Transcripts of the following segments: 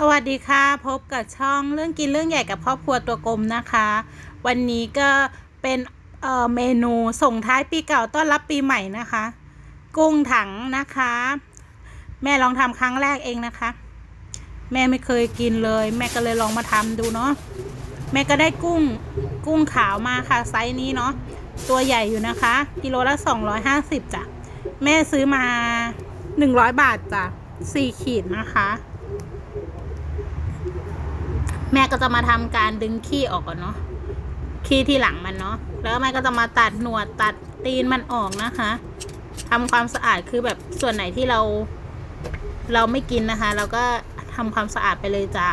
สวัสดีค่ะ พบกับช่องเรื่องกินเรื่องใหญ่กับครอบครัวตัวกลมนะคะ วันนี้ก็เป็นเอ่อเมนูส่งท้ายปีเก่าต้อนรับปีใหม่นะคะ กุ้งถังนะคะ แม่ลองทำครั้งแรกเองนะคะ แม่ไม่เคยกินเลย แม่ก็เลยลองมาทำดูเนาะแม่ก็ได้กุ้งกุ้งขาวมาค่ะไซส์นี้เนาะตัวใหญ่อยู่นะคะ กิโลละ250จ้ะแม่ซื้อมา 100 บาทจ้ะ4ขีดนะคะ แม่ก็จะมาทำการดึงขี้ออกก่อนเนาะขี้ที่หลังมันเนาะแล้วแม่ก็จะมาตัดหนวดตัดตีนมันออกนะคะทำความสะอาดคือแบบส่วนไหนที่เรา เราไม่กินนะคะ เราก็ทำความสะอาดไปเลยจ้ะ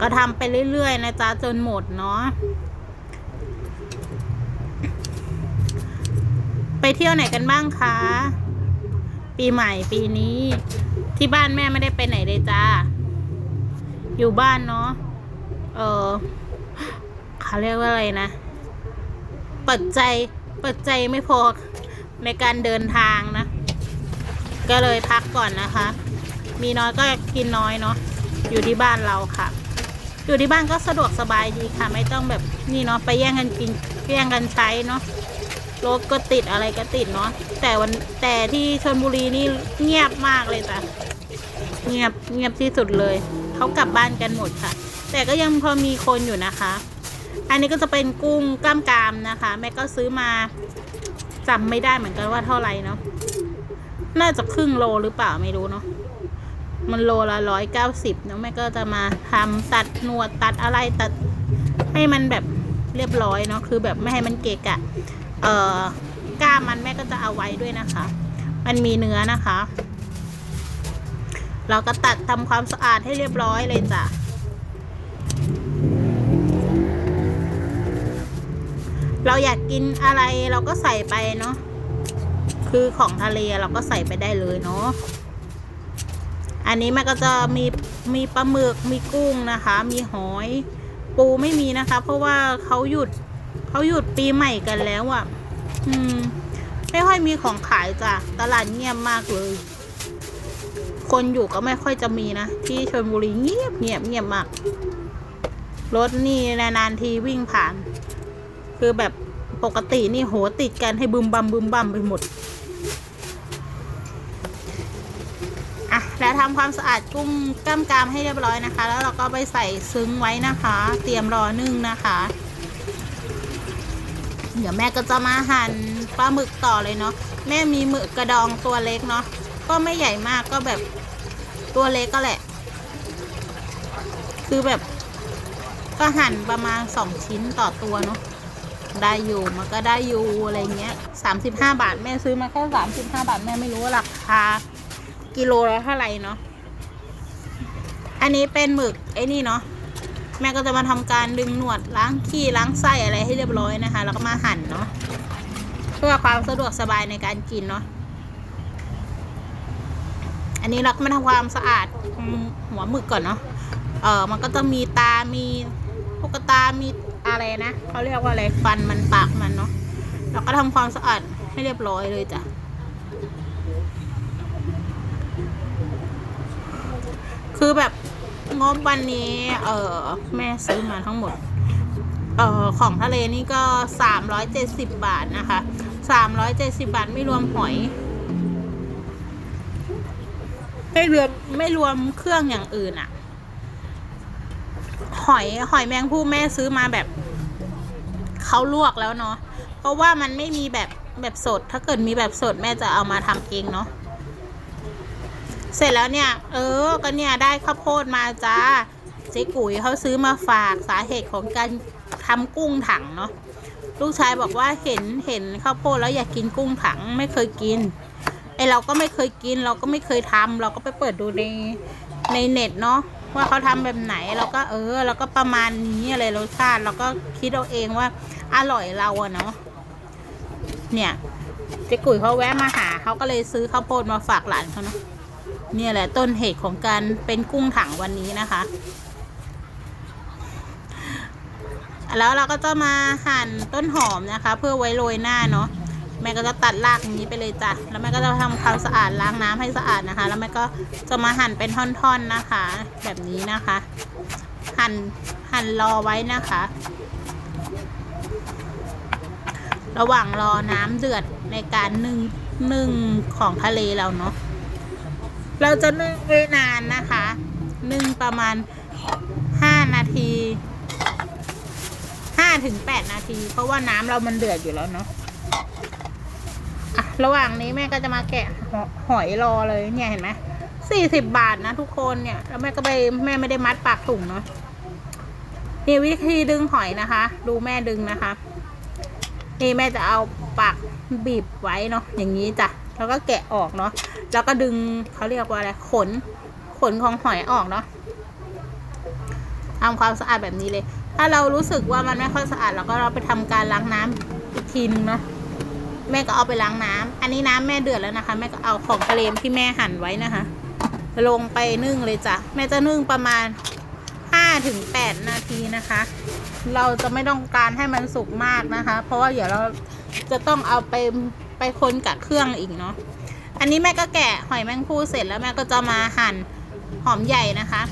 ก็ทำไปเรื่อยๆนะจ๊ะจนหมดเนาะไปเที่ยวไหนกันบ้างคะ ปีใหม่ปีนี้ ที่บ้านแม่ไม่ได้ไปไหนเลยจ้า อยู่บ้านเนาะ เออเขาเรียกว่าอะไรนะ ปัจจัยปัจจัยไม่พอในการเดินทางนะ ก็เลยพักก่อนนะคะ มีน้อยก็กินน้อยเนาะ อยู่ที่บ้านเราค่ะ อยู่ที่บ้านก็สะดวกสบายดีค่ะ ไม่ต้องแบบนี่เนาะไปแย่งกันกินแย่งกันใช้เนาะรถก็ติดอะไรก็ติดเนาะแต่วันแต่ที่ชนบุรีนี่เงียบมากเลยจ้ะ เงียบเงียบที่สุดเลย เขากลับบ้านกันหมดค่ะ แต่ก็ยังพอมีคนอยู่นะคะ อันนี้ก็จะเป็นกุ้งกล้ามกรามนะคะ แม่ก็ซื้อมาจำไม่ได้เหมือนกันว่าเท่าไหร่เนาะ น่าจะครึ่งโลหรือเปล่าไม่รู้เนาะ มันโลละร้อยเก้าสิบเนาะแม่ก็จะมาทำตัดหนวดตัดอะไรตัดให้มันแบบเรียบร้อยเนาะ คือแบบไม่ให้มันเกะกะ เอ่อกล้ามมันแม่ก็จะเอาไว้ด้วยนะคะ มันมีเนื้อนะคะ เราก็ตัดทำความสะอาดให้เรียบร้อยเลยจ้ะเราอยากกินอะไรเราก็ใส่ไปเนาะคือของทะเลเราก็ใส่ไปได้เลยเนาะอันนี้มันก็จะมีมีปลาหมึกมีกุ้งนะคะ มีหอย ปูไม่มีนะคะ เพราะว่าเขาหยุดเขาหยุดปีใหม่กันแล้วอะ่ะ อืม ไม่ค่อยมีของขายจ้ะตลาดเงียบมากเลย คนอยู่ก็ไม่ค่อยจะมีนะ ที่ชลบุรีเงียบเงียบเงียบมาก รถนี่นานๆทีวิ่งผ่าน คือแบบปกตินี่โหติดกันให้บึมบัมบึมบัมไปหมดอะแล้วทำความสะอาดกุ้งกล้ามกรามให้เรียบร้อยนะคะ แล้วเราก็ไปใส่ซึ้งไว้นะคะ เตรียมรอนึ่งนะคะ เดี๋ยวแม่ก็จะมาหั่นปลาหมึกต่อเลยเนาะแม่มีหมึกกระดองตัวเล็กเนาะ ก็ไม่ใหญ่มากก็แบบตัวเล็กก็แหละ คือแบบก็หั่นประมาณสองชิ้นต่อตัวเนาะได้อยู่มันก็ได้อยู่อะไรเงี้ยสามสิบห้าบาทแม่ซื้อมาแค่สามสิบห้าบาทแม่ไม่รู้ว่าราคากิโลละเท่าไหร่เนาะอันนี้เป็นหมึกไอ้นี่เนาะแม่ก็จะมาทำการดึงหนวดล้างขี้ล้างไส้อะไรให้เรียบร้อยนะคะ แล้วก็มาหั่นเนาะเพื่อความสะดวกสบายในการกินเนาะ อันนี้เราก็มาทำความสะอาดหัวหมึกก่อนเนาะ เออมันก็จะมีตา มีพวกตา มีอะไรนะเขาเรียกว่าอะไร ฟันมันปากมันเนาะ เราก็ทำความสะอาดให้เรียบร้อยเลยจ้ะคือแบบงบวันนี้ เออแม่ซื้อมาทั้งหมด เออของทะเลนี่ก็สามร้อยเจ็ดสิบบาทนะคะสามร้อยเจ็ดสิบาทไม่รวมหอย ไม่รวมไม่รวมเครื่องอย่างอื่นอะหอยหอยแมงผู้แม่ซื้อมาแบบเขาลวกแล้วเนาะเพราะว่ามันไม่มีแบบแบบสด ถ้าเกิดมีแบบสดแม่จะเอามาทำเองเนาะเสร็จแล้วเนี่ย เออ ก็เนี่ยได้ข้าวโพดมาจ้าเจ๊กุ๋ยเขาซื้อมาฝากสาเหตุของการทำกุ้งถังเนาะลูกชายบอกว่าเห็นเห็นข้าวโพดแล้วอยากกินกุ้งถังไม่เคยกิน ไอเราก็ไม่เคยกินเราก็ไม่เคยทำเราก็ไปเปิดดูในในเน็ตเนาะว่าเขาทำแบบไหนเราก็เออเราก็ประมาณนี้อะไรรสชาติเราก็คิดเอาเองว่าอร่อยเราอะเนาะเนี่ยเจ๊กุ๋ยเขาแวะมาหาเขาก็เลยซื้อข้าวโพดมาฝากหลานเขาเนาะเนี่ยแหละต้นเหตุของการเป็นกุ้งถังวันนี้นะคะ แล้วเราก็จะมาหั่นต้นหอมนะคะ เพื่อไว้โรยหน้าเนาะ แม่ก็จะตัดรากอย่างนี้ไปเลยจ้ะแล้วแม่ก็จะทำความสะอาดล้างน้ำให้สะอาดนะคะ แล้วแม่ก็จะมาหั่นเป็นท่อนๆนะคะ แบบนี้นะคะ หั่นหั่นรอไว้นะคะ ระหว่างรอน้ำเดือดในการนึ่งนึ่งของทะเลเราเนาะเราจะนึ่งไว้นานนะคะ นึ่งประมาณห้านาทีห้าถึงแปดนาที เพราะว่าน้ำเรามันเดือดอยู่แล้วเนาะ ระหว่างนี้แม่ก็จะมาแกะหอยรอเลยเนี่ยเห็นไหมสี่สิบบาทนะทุกคนเนี่ยแล้วแม่ก็ไปแม่ไม่ได้มัดปากถุงเนาะนี่วิธีดึงหอยนะคะ ดูแม่ดึงนะคะ นี่แม่จะเอาปากบีบไว้เนาะอย่างนี้จ้ะแล้วก็แกะออกเนาะแล้วก็ดึงเขาเรียกว่าอะไรขนขนของหอยออกเนาะทำความสะอาดแบบนี้เลย ถ้าเรารู้สึกว่ามันไม่ค่อยสะอาดเราก็เราไปทำการล้างน้ำอีกทีนึงเนาะ แม่ก็เอาไปล้างน้ำอันนี้น้ำแม่เดือดแล้วนะคะ แม่ก็เอาของทะเลมที่แม่หั่นไว้นะคะ ลงไปนึ่งเลยจ้ะแม่จะนึ่งประมาณห้าถึงแปดนาทีนะคะ เราจะไม่ต้องการให้มันสุกมากนะคะ เพราะว่าเดี๋ยวเราจะต้องเอาไปไปคนกับเครื่องอีกเนาะอันนี้แม่ก็แกะหอยแมงภู่เสร็จแล้วแม่ก็จะมาหั่นหอมใหญ่นะคะ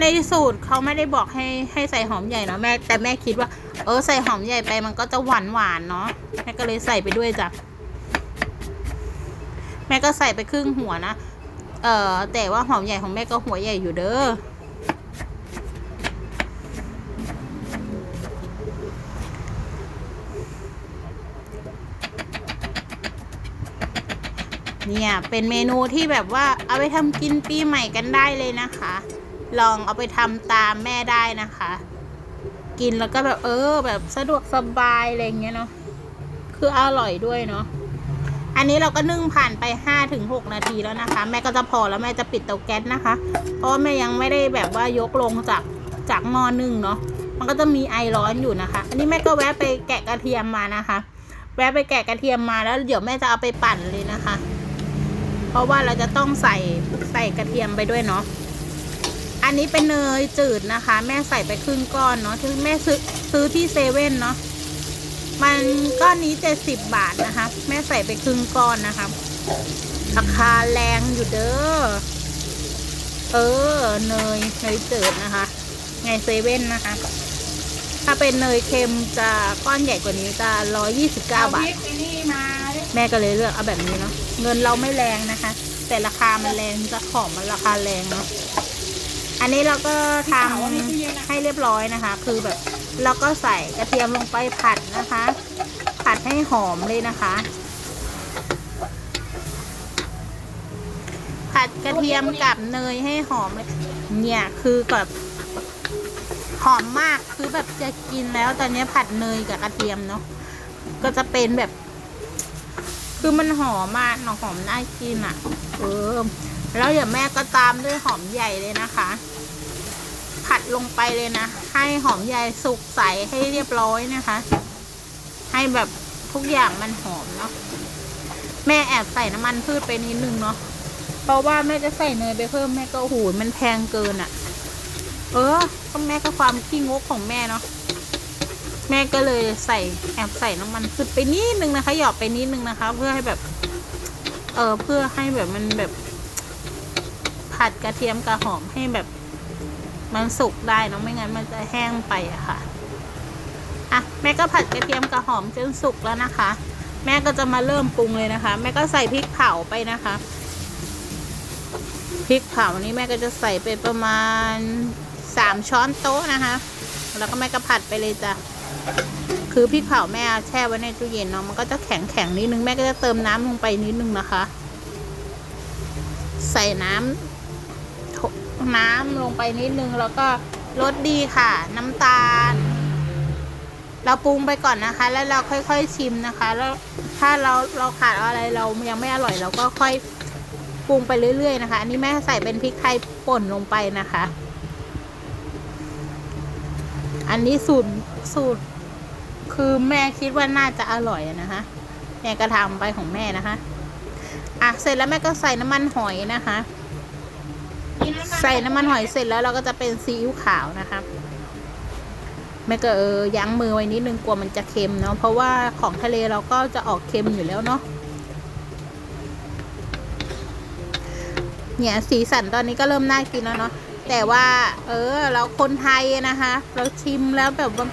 ในสูตรเขาไม่ได้บอกให้ให้ใส่หอมใหญ่เนาะแม่แต่แม่คิดว่า เออใส่หอมใหญ่ไปมันก็จะหวานหวานเนาะแม่ก็เลยใส่ไปด้วยจ้ะแม่ก็ใส่ไปครึ่งหัวนะเออแต่ว่าหอมใหญ่ของแม่ก็หัวใหญ่อยู่เด้อเนี่ยเป็นเมนูที่แบบว่าเอาไปทำกินปีใหม่กันได้เลยนะคะ ลองเอาไปทำตามแม่ได้นะคะ กินแล้วก็แบบเออ แบบสะดวกสบายอะไรเงี้ยเนาะคืออร่อยด้วยเนาะอันนี้เราก็นึ่งผ่านไปห้าถึงหกนาทีแล้วนะคะ แม่ก็จะพอแล้วแม่จะปิดเตาแก๊สนะคะ เพราะแม่ยังไม่ได้แบบว่ายกลงจากจากหม้อนึ่งเนาะมันก็จะมีไอร้อนอยู่นะคะ อันนี้แม่ก็แวะไปแกะกระเทียมมานะคะ แวะไปแกะกระเทียมมาแล้วเดี๋ยวแม่จะเอาไปปั่นเลยนะคะ เพราะว่าเราจะต้องใส่ใส่กระเทียมไปด้วยเนาะ อันนี้เป็นเนยจืดนะคะ แม่ใส่ไปครึ่งก้อนเนาะที่แม่ซื้อซื้อที่เซเว่นเนาะมันก้อนนี้เจ็ดสิบบาทนะคะ แม่ใส่ไปครึ่งก้อนนะคะราคาแรงอยู่เด้อเออเนยเนยจืดนะคะในเซเว่นนะคะ ถ้าเป็นเนยเค็มจะก้อนใหญ่กว่านี้จะร้อยี่สิบเก้าบาทแม่ก็เลยเลือกเอาแบบนี้เนาะเงินเราไม่แรงนะคะ แต่ราคามันแรงจะของมันราคาแรงเนาะ อันนี้เราก็ทำให้เรียบร้อยนะคะ คือแบบเราก็ใส่กระเทียมลงไปผัดนะคะ ผัดให้หอมเลยนะคะ ผัดกระเทียมกับเนยให้หอมเลยเนี่ยคือแบบหอมมากคือแบบจะกินแล้วตอนนี้ผัดเนยกับกระเทียมเนาะก็จะเป็นแบบ คือมันหอมมากเนาะหอมน่ากินอะ เออแล้วเดี๋ยวแม่ก็ตามด้วยหอมใหญ่เลยนะคะ ผัดลงไปเลยนะ ให้หอมใหญ่สุกใสให้เรียบร้อยนะคะ ให้แบบทุกอย่างมันหอมเนาะแม่แอบใส่น้ำมันพืชไปนิดนึงเนาะเพราะว่าแม่จะใส่เนยไปเพิ่มแม่ก็หูมันแพงเกินอะ่ะ เออก็แม่ก็ความขี้งกของแม่เนาะแม่ก็เลยใส่แอบใส่น้ำมันพืชไปนิดนึงนะคะ หยอดไปนิดนึงนะคะ เพื่อให้แบบ เออเพื่อให้แบบมันแบบ ผัดกระเทียมกระหอมให้แบบ มันสุกได้เนะไม่งั้นมันจะแห้งไปอะค่ะอะแม่ก็ผัดกระเทียมกระหอมจนสุกแล้วนะคะ แม่ก็จะมาเริ่มปรุงเลยนะคะ แม่ก็ใส่พริกเผาไปนะคะพริกเผานี้แม่ก็จะใส่ไปประมาณสามช้อนโต๊ะนะคะ แล้วก็แม่ก็ผัดไปเลยจ้ะคือพริกเผาแม่แช่ไว้ในตู้เย็นเนาะมันก็จะแข็งแข็งนิดนึงแม่ก็จะเติมน้ำลงไปนิดนึงนะคะ ใส่น้ำ น้ำลงไปนิดนึง แล้วก็รสดีค่ะ น้ำตาล เราปรุงไปก่อนนะคะ แล้วเราค่อยๆชิมนะคะ แล้วถ้าเราเราขาดอะไรเรายังไม่อร่อยเราก็ค่อยปรุงไปเรื่อยๆนะคะ อันนี้แม่ใส่เป็นพริกไทยป่นลงไปนะคะ อันนี้สูตรสูตร คือแม่คิดว่าน่าจะอร่อยนะคะแม่ก็ทำไปของแม่นะคะ อะเสร็จแล้วแม่ก็ใส่น้ำมันหอยนะคะ ใส่น้ำมันหอยเสร็จแล้วเราก็จะเป็นซีอิ๊วขาวนะคะแม่ก็เออยั้งมือไว้นิดนึงกลัวมันจะเค็มเนาะเพราะว่าของทะเลเราก็จะออกเค็มอยู่แล้วเนาะเนี่ยสีสันตอนนี้ก็เริ่มน่ากินแล้วเนาะแต่ว่าเออเราคนไทยนะคะ เราชิมแล้วแบบว่า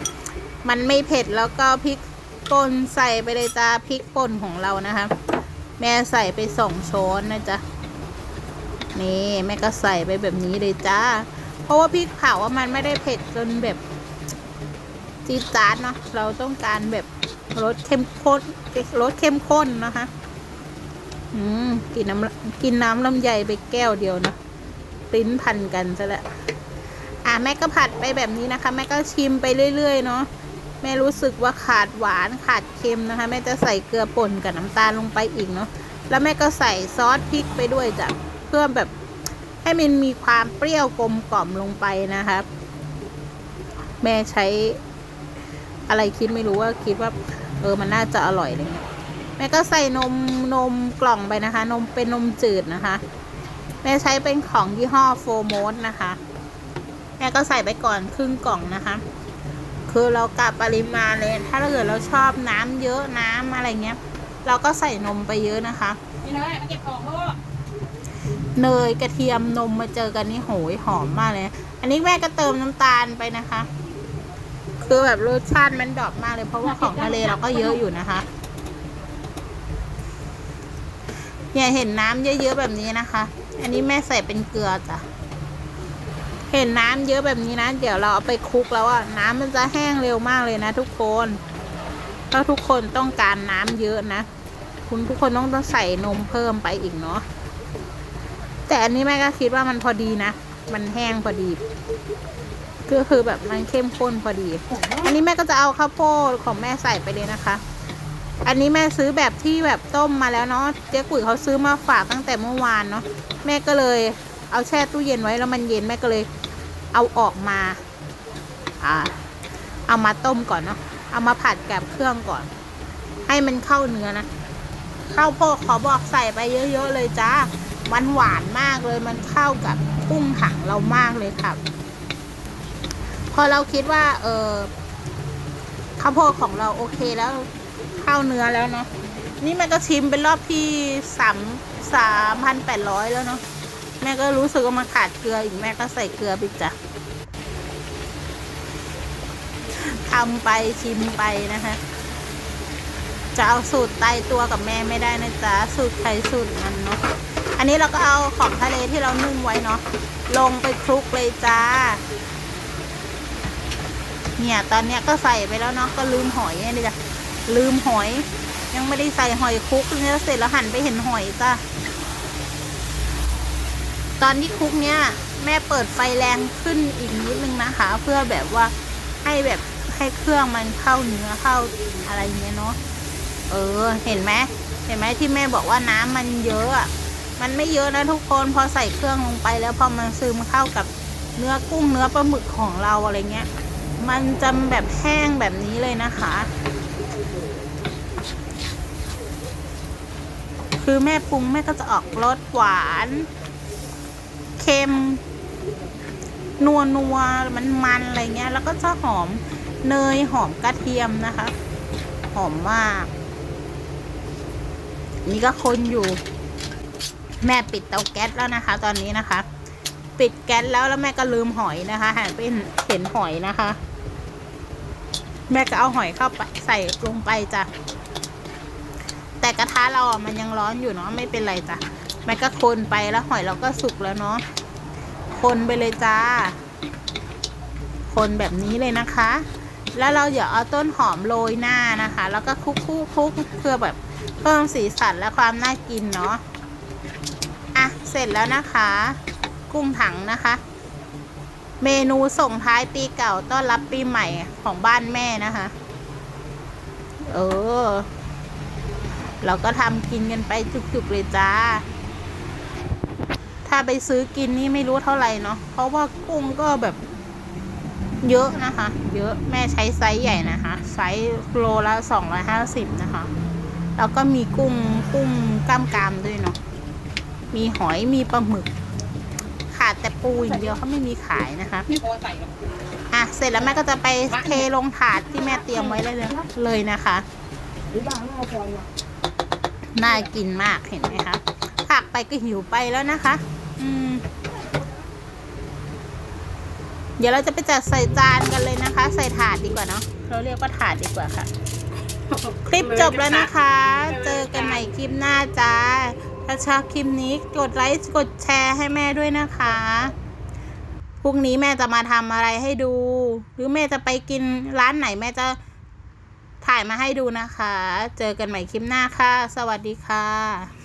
มันไม่เผ็ดแล้วก็พริกป่นใส่ไปเลยจ้าพริกป่นของเรานะคะ แม่ใส่ไปสองช้อนนะจ๊ะ นี่แม่ก็ใส่ไปแบบนี้เลยจ้า เพราะว่าพริกเผาว่ามันไม่ได้เผ็ดจนแบบจี๊ดจ๊าดเนาะเราต้องการแบบรสเข้มข้นรสเข้มข้นนะคะอืมกินน้ำกินน้ำลำไยไปแก้วเดียวนะปริ้นพันกันซะและ้วอะแม่ก็ผัดไปแบบนี้นะคะ แม่ก็ชิมไปเรื่อยๆเนาะแม่รู้สึกว่าขาดหวานขาดเค็มนะคะ แม่จะใส่เกลือป่นกับน้ำตาลลงไปอีกเนาะแล้วแม่ก็ใส่ซอสพริกไปด้วยจ้ะ พื่อแบบให้มันมีความเปรี้ยวกลมกล่อมลงไปนะคะแม่ใช้อะไรคิดไม่รู้ว่าคิดว่า เออมันน่าจะอร่อยอะไรเงี้ยแม่ก็ใส่นมนมกล่องไปนะคะ นมเป็นนมจืดนะคะ แม่ใช้เป็นของยี่ห้อโฟโมสนะคะ แม่ก็ใส่ไปก่อนครึ่งกล่องนะคะ คือเรากะปริมาณเลย ถ้าเกิดเราชอบน้ำเยอะน้ำอะไรเงี้ย เราก็ใส่นมไปเยอะนะคะนี่เลยมาเก็บของพ่อ เนยกระเทียมนมมาเจอกันนี่โหยหอมมากเลย อันนี้แม่ก็เติมน้ำตาลไปนะคะ คือแบบรสชาติมันดรอปมากเลย เพราะว่าของทะเลเราก็เยอะอยู่นะคะเนี่ยเห็นน้ำเยอะๆแบบนี้นะคะ อันนี้แม่ใส่เป็นเกลือจ้ะ เห็นน้ำเยอะแบบนี้นะ เดี๋ยวเราเอาไปคลุกแล้วอะน้ำมันจะแห้งเร็วมากเลยนะ ทุกคนถ้าทุกคนต้องการน้ำเยอะนะ คุณทุกคนต้องต้องใส่นมเพิ่มไปอีกเนาะ แต่อันนี้แม่ก็คิดว่ามันพอดีนะ มันแห้งพอดี ก็คือแบบมันเข้มข้นพอดี อันนี้แม่ก็จะเอาข้าวโพดของแม่ใส่ไปเลยนะคะ อันนี้แม่ซื้อแบบที่แบบต้มมาแล้วเนาะ เจ๊กุ๋ยเขาซื้อมาฝากตั้งแต่เมื่อวานเนาะ แม่ก็เลยเอาแช่ตู้เย็นไว้แล้วมันเย็นแม่ก็เลยเอาออกมา อ่า เอามาต้มก่อนเนาะ เอามาผัดกับเครื่องก่อน ให้มันเข้าเนื้อนะ ข้าวโพดขอบอกใส่ไปเยอะๆเลยจ้า มันหวานมากเลยมันเข้ากับกุ้งถังเรามากเลยครับพอเราคิดว่า เออข้าวโพดของเราโอเคแล้วเข้าเนื้อแล้วเนาะนี่แม่ก็ชิมเป็นรอบที่สามสามพันแปดร้อยแล้วเนาะแม่ก็รู้สึกว่ามันขาดเกลืออีกแม่ก็ใส่เกลือไปจ้ะทำไปชิมไปนะคะจะเอาสูตรตายตัวกับแม่ไม่ได้นะจ๊ะสูตรใครสูตรมันเนาะ อันนี้เราก็เอาของทะเลที่เรานึ่งไว้เนาะลงไปคลุกเลยจ้า เนี่ยตอนเนี้ยก็ใส่ไปแล้วเนาะก็ลืมหอยเนี่ยจ้ะลืมหอย ยังไม่ได้ใส่หอยคลุกเนี่ยเสร็จแล้วหันไปเห็นหอยจ้ะตอนที่คลุกเนี่ยแม่เปิดไฟแรงขึ้นอีกนิดนึงนะคะ เพื่อแบบว่าให้แบบให้เครื่องมันเข้าเนื้อเข้าอะไรเงี้ยเนาะเออ เห็นไหมเห็นไหมที่แม่บอกว่าน้ำมันเยอะอะ มันไม่เยอะนะทุกคนพอใส่เครื่องลงไปแล้วพอมันซึมเข้ากับเนื้อกุ้งเนื้อปลาหมึกของเราอะไรเงี้ย มันจะแบบแห้งแบบนี้เลยนะคะ คือแม่ปรุงแม่ก็จะออกรสหวาน เค็ม นัวนัวมันมันอะไรเงี้ย แล้วก็จะหอมเนยหอมกระเทียมนะคะ หอมมาก นี่ก็คนอยู่ แม่ปิดเตาแก๊สแล้วนะคะ ตอนนี้นะคะ ปิดแก๊สแล้วแล้วแม่ก็ลืมหอยนะคะหันไปเห็นหอยนะคะ แม่ก็เอาหอยเข้าไปใส่ลงไปจ้ะแต่กระทะเราอะมันยังร้อนอยู่เนาะไม่เป็นไรจ้ะแม่ก็คนไปแล้วหอยเราก็สุกแล้วเนาะคนไปเลยจ้า คนแบบนี้เลยนะคะ แล้วเราอย่าเอาต้นหอมโรยหน้านะคะ แล้วก็คลุกคลุกคลุกเพื่อแบบเพิ่มสีสันและความน่ากินเนาะ เสร็จแล้วนะคะ กุ้งถังนะคะ เมนูส่งท้ายปีเก่าต้อนรับปีใหม่ของบ้านแม่นะคะ เออ เราก็ทำกินกันไปจุกๆเลยจ้า ถ้าไปซื้อกินนี่ไม่รู้เท่าไหร่เนาะเพราะว่ากุ้งก็แบบเยอะนะคะ เยอะแม่ใช้ไซส์ใหญ่นะคะ ไซส์โลละสองร้อยห้าสิบนะคะ แล้วก็มีกุ้งกุ้งกล้ามกรามด้วยเนาะ มีหอยมีปลาหมึก ขาดแต่ปูอย่างเดียวเขาไม่มีขายนะคะอะเสร็จแล้วแม่ก็จะไปเทลงถาดที่แม่เตรียมไว้เลยเลยนะคะหรือบางเอาพอละน่ากินมากเห็นไหมคะผักไปก็หิวไปแล้วนะคะ อืม เดี๋ยวเราจะไปจัดใส่จานกันเลยนะคะ ใส่ถาดดีกว่าเนาะเราเรียกว่าถาดดีกว่าค่ะ คลิปจบแล้วนะคะ เจอกันใหม่คลิปหน้าจ้า ถ้าชอบคลิปนี้กดไลค์กดแชร์ให้แม่ด้วยนะคะพรุ่งนี้แม่จะมาทำอะไรให้ดู หรือแม่จะไปกินร้านไหนแม่จะถ่ายมาให้ดูนะคะ เจอกันใหม่คลิปหน้าค่ะ สวัสดีค่ะ